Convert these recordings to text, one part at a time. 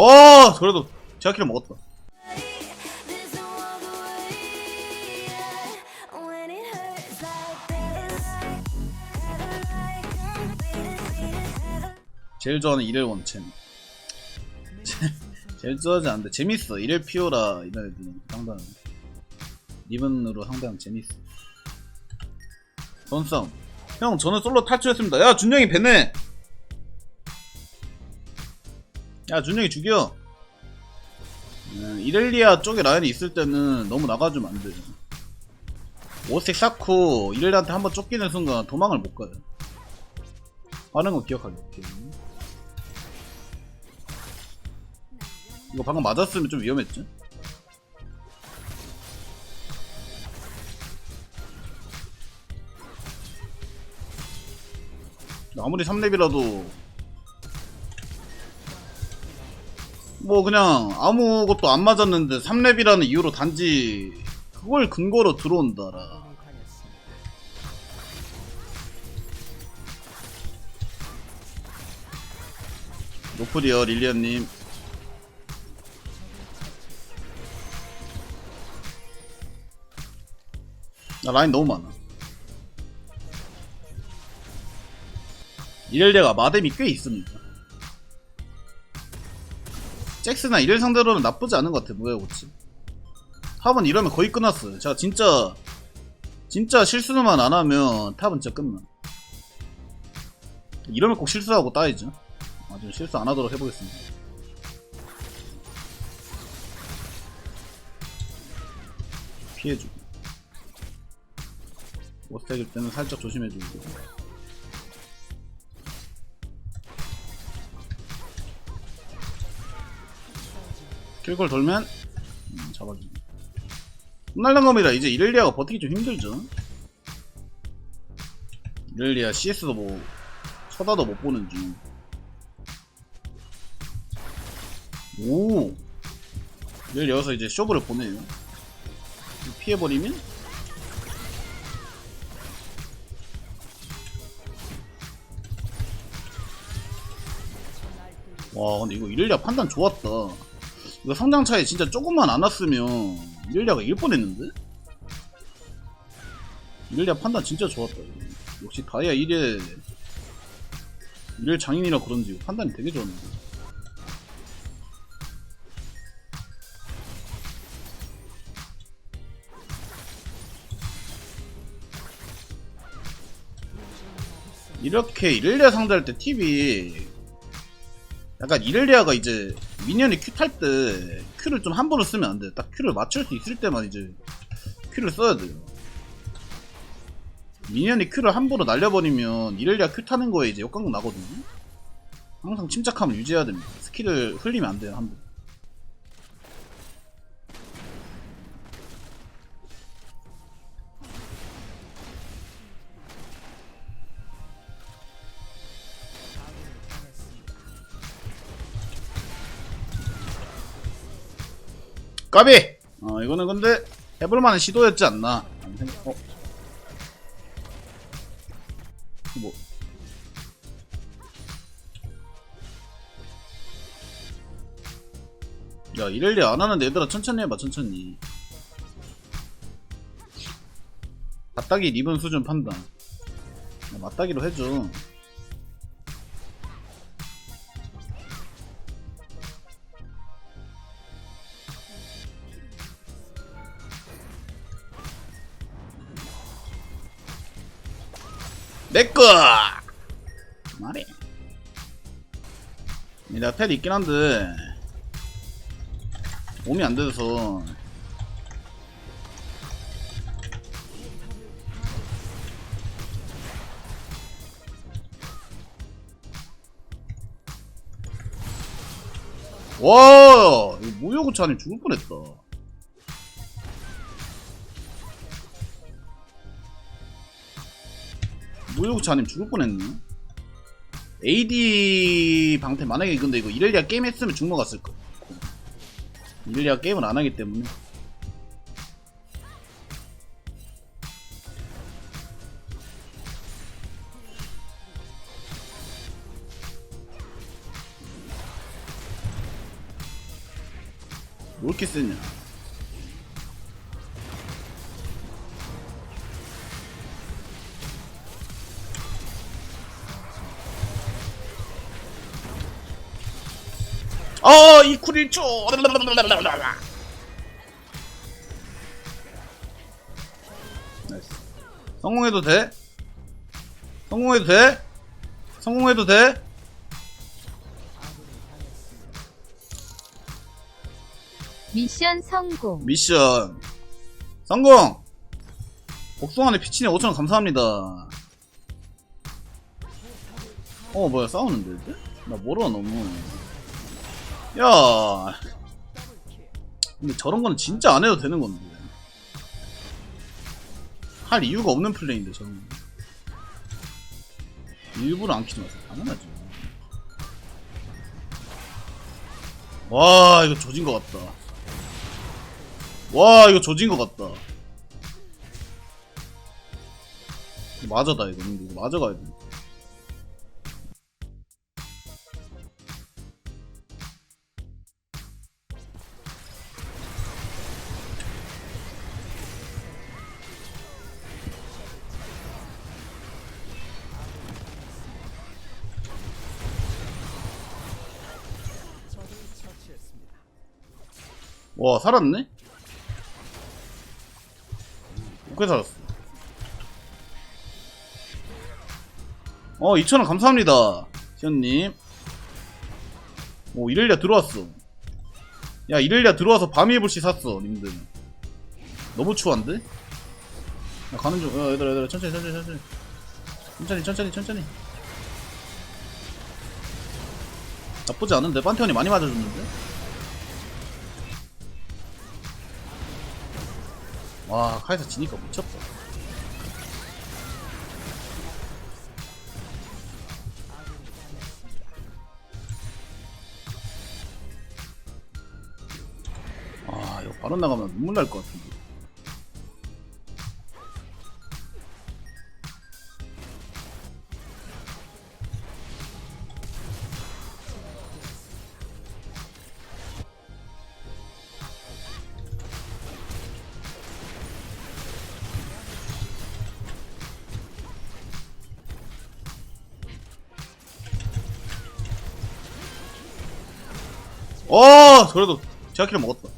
어 그래도 제아키를 먹었다. 제일 좋아하는 일일 원챔. 제일 좋아하지 않는데 재밌어. 일일 피오라 이런 애들은 상당히 리븐으로 상당히 재밌어. 전싸움 형 저는 솔로 탈출했습니다. 야 준영이 배네 야 준영이 죽여. 음, 이렐리아 쪽에 라인이 있을 때는 너무 나가주면 안돼. 오색 쌓고 이렐리아한테 한번 쫓기는 순간 도망을 못 가요. 하는 거 기억하게 이거 방금 맞았으면 좀 위험했지? 아무리 3렙이라도 뭐 그냥 아무것도 안 맞았는데 3렙이라는 이유로 단지 그걸 근거로 들어온다라 노플이요 릴리언님 나 라인 너무 많아. 이렐리아가 마뎀이 꽤 있습니다. 잭스나 이렐 상대로는 나쁘지 않은 것 같아, 무야고치. 탑은 이러면 거의 끝났어요. 제가 진짜, 진짜 실수만 안 하면 탑은 진짜 끝나. 이러면 꼭 실수하고 따이죠. 아주 실수 안 하도록 해보겠습니다. 피해주고. 못해줄 때는 살짝 조심해주고 킬걸 돌면 음, 잡아주고 홈날랑검이라 이제 이렐리아가 버티기 좀 힘들죠. 이렐리아 CS도 뭐 쳐다도 못 보는 중. 오! 이렐리아서 이제 쇼브를 보내요. 피해버리면? 와 근데 이거 이렐리아 판단 좋았다 이거 성장 차이 진짜 조금만 안 왔으면 이렐리아가 이길 뻔했는데 이렐리아 판단 진짜 좋았다. 역시 다이아 1에 1일 장인이라 그런지 판단이 되게 좋았는데 이렇게 이렐리아 상대할 때 팁이 약간 이렐리아가 이제 미니언이 큐 탈 때 큐를 좀 함부로 쓰면 안 돼. 딱 큐를 맞출 수 있을 때만 이제 큐를 써야 돼요. 미니언이 큐를 함부로 날려버리면 이렐리아 큐 타는 거에 이제 역광 나거든요. 항상 침착함을 유지해야 됩니다. 스킬을 흘리면 안 돼요, 함부로. 까비! 어, 이거는 근데 해볼만한 시도였지 않나. 생각, 어? 뭐. 야, 이럴리 안 하는데 얘들아 천천히 해봐, 천천히. 맞다기 리본 수준 판단. 야, 맞다기로 해줘. 내꺼! 말해. 내가 텔 있긴 한데, 몸이 안 돼서. 와, 이거 무효구차 아니면 죽을 뻔했다. 무효구치 아니면 죽을 뻔했네. AD 방태 만약에 근데 이거 이렐리아 게임 했으면 죽먹 갔을 거. 이렐리아 게임을 안 하기 때문에. 왜 이렇게 쓰냐? 어 이쿨 1초 나이스 성공해도 돼? 성공해도 돼? 성공해도 돼? 미션 성공. 미션 성공! 복숭아네 피치네 5천원 감사합니다 어 뭐야 싸우는데? 나 멀어 너무 야. 근데 저런 거는 진짜 안 해도 되는 건데. 할 이유가 없는 플레이인데 저런 일부러 안 키지 마세요 당연하지. 와 이거 조진거 같다. 와 이거 조진거 같다. 맞아다 이거. 근데 이거 맞아가야 돼. 와 살았네? 꽤 살았어. 어 2천원 감사합니다 시현님. 오 이렐리아 들어왔어. 야 이렐리아 들어와서 밤이 불씨 샀어 님들. 너무 추한데? 야 가는 중. 야, 얘들아 얘들아 천천히 천천히 천천히. 천천히 천천히 천천히. 나쁘지 않은데? 반태원이 많이 맞아줬는데? 와 카이사 지니까 미쳤다. 아 이거 바로 나가면 눈물 날 것 같은데. 어 그래도 제아키를 먹었다.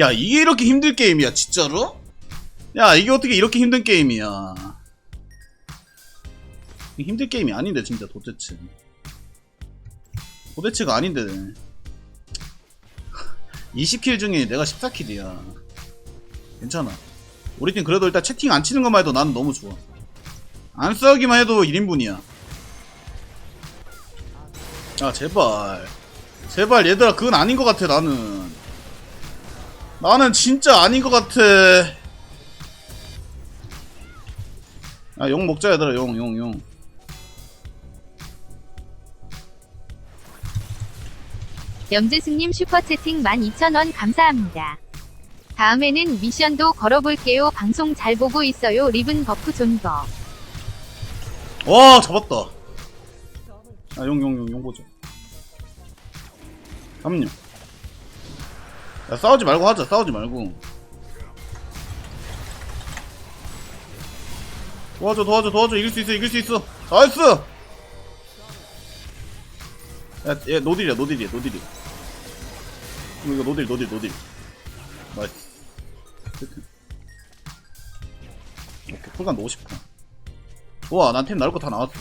야 이게 이렇게 힘들 게임이야 진짜로? 야 이게 어떻게 이렇게 힘든 게임이야? 힘들 게임이 아닌데 진짜 도대체. 도대체가 아닌데. 20킬 중에 내가 14킬이야. 괜찮아. 우리 팀 그래도 일단 채팅 안 치는 것만 해도 난 너무 좋아. 안 싸우기만 해도 1인분이야 아 제발 제발 얘들아 그건 아닌 것 같아 나는 나는 진짜 아닌 것 같아 아용 먹자 얘들아 용 용, 용. 염재승님 슈퍼채팅 12,000원 감사합니다. 다음에는 미션도 걸어볼게요. 방송 잘 보고 있어요. 리븐 버프 존버. 와 잡았다. 아 용 용 용 용 보자 잠깐만요 야 싸우지 말고 하자 싸우지 말고. 도와줘 도와줘 도와줘. 이길 수 있어 이길 수 있어. 나이스! 야얘 노딜이야 노딜이야 노딜이 어, 이거 노딜 노딜 노딜. 나이스. 오케이 풀간 50% 좋아 난 템 나올 거 다 나왔어.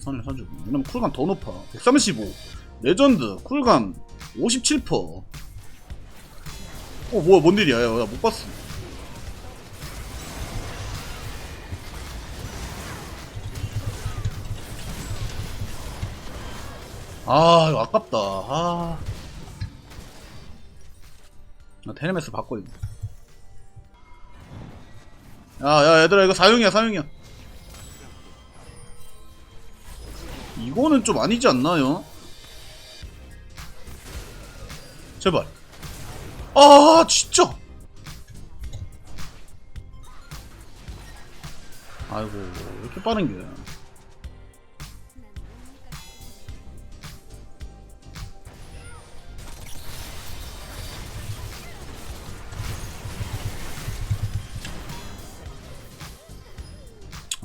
선을 사주고 왜냐면 쿨감 더 높아. 135 레전드 쿨감 57%어 뭐야 뭔 일이야? 야 못 봤어. 아 아깝다. 아 나 테네메스 바꿔야 돼 야야 얘들아 이거 사용이야 사용이야. 이거는 좀 아니지 않나요? 제발. 아 진짜! 아이고 이렇게 빠른 게?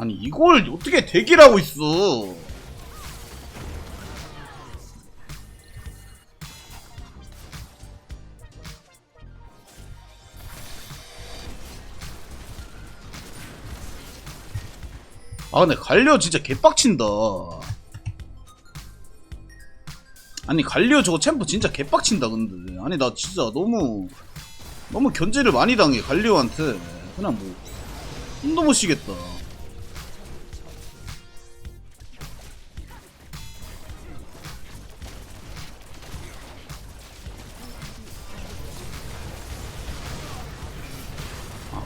아니 이걸 어떻게 대기를 하고 있어? 아 근데 갈려 진짜 개빡친다. 아니 갈려 저거 챔프 진짜 개빡친다 근데. 아니 나 진짜 너무 너무 견제를 많이 당해 갈리오한테. 그냥 뭐 숨도 못 쉬겠다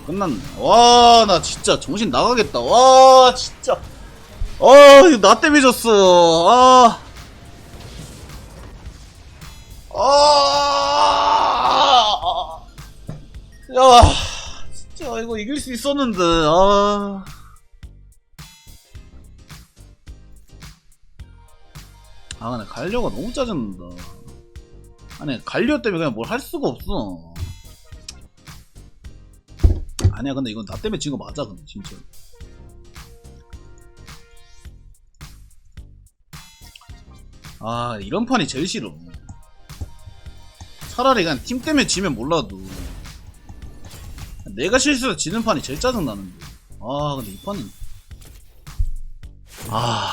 끝났네 와나 진짜 정신 나가겠다 와 진짜 아 이거 나 때문에 졌어 아 아, 야, 진짜 이거 이길 수 있었는데, 아. 아, 근데 갈려가 너무 짜증난다. 아니, 갈려 때문에 그냥 뭘 할 수가 없어. 아니야, 근데 이건 나 때문에 진 거 맞아, 근데, 진짜. 아, 이런 판이 제일 싫어. 차라리 그냥 팀 때문에 지면 몰라도. 내가 실수해서 지는 판이 제일 짜증나는데. 아 근데 이 판은. 아